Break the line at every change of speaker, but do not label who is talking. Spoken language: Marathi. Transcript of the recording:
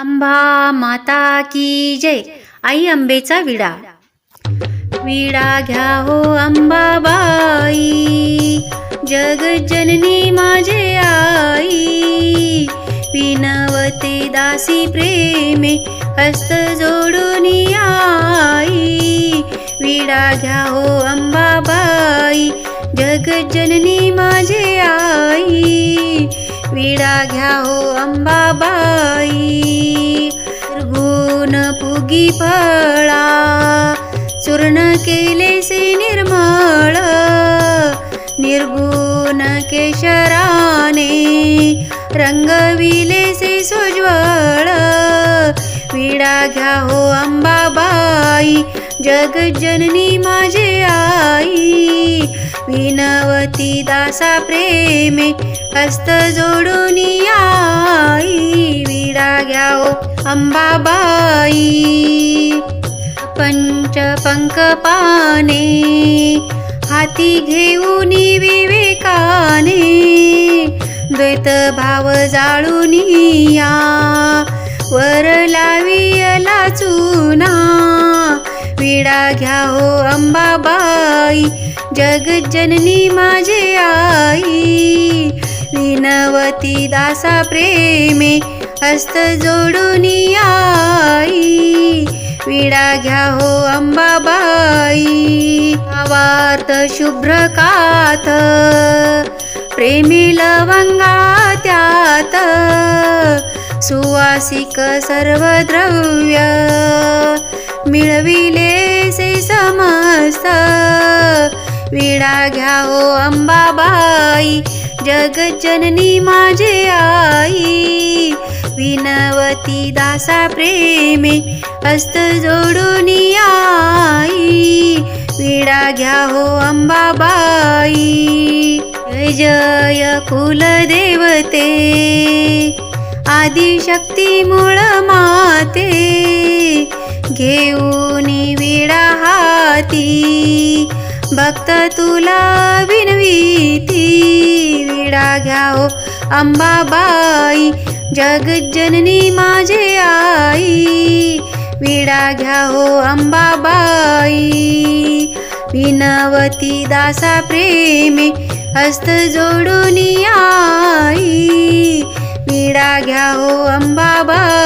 अंबा माता की जय. आई अंबेचा विडा. विडा घ्या हो अंबाबाई जगजननी माझे आई. विनवते दासी प्रेमे हस्त जोडून आई विडा घ्या हो अंबाबाई जगजननी माझे आई. विडा घ्या हो अंबाबाई गुण पुगी फळा चूर्ण केलेसे निर्मळ. निर्गुण केशराने रंगविलेसे सुज्वळ. विडा घ्या हो अंबाबाई जगजननी माझे आई. विनवती दासा प्रेमे हस्त जोडून अंबाबाई पंचपंक पाने हाती घेऊन विवेकाने द्वैत भाव जाळून या वर लावियला चुना. विडा घ्या हो अंबाबाई जगजननी माझे आई. विनवती दासा प्रेमे हस्त जोडून आई. विडा घ्या हो अंबाबाई. आवात शुभ्र काथ प्रेमी लवंगा त्यात. सुवासिक सर्व द्रव्य. मिळविले से समस्त. विडा घ्या हो अंबाबाई. जगजननी माझे आई. विनवती दासा प्रेमे हस्त जोडून आई विडा घ्या हो अंबाबाई. जय जय कुलदेवते. आदिशक्ती मूळ माते. घेऊन विडा हाती. भक्त तुला विनवीती. विडा घ्या हो अंबाबाई. जगजननी माझे आई विडा घ्या हो अंबाबाई. विनवती दासा प्रेमे हस्त जोडून आई. विडा घ्या हो अंबाबाई.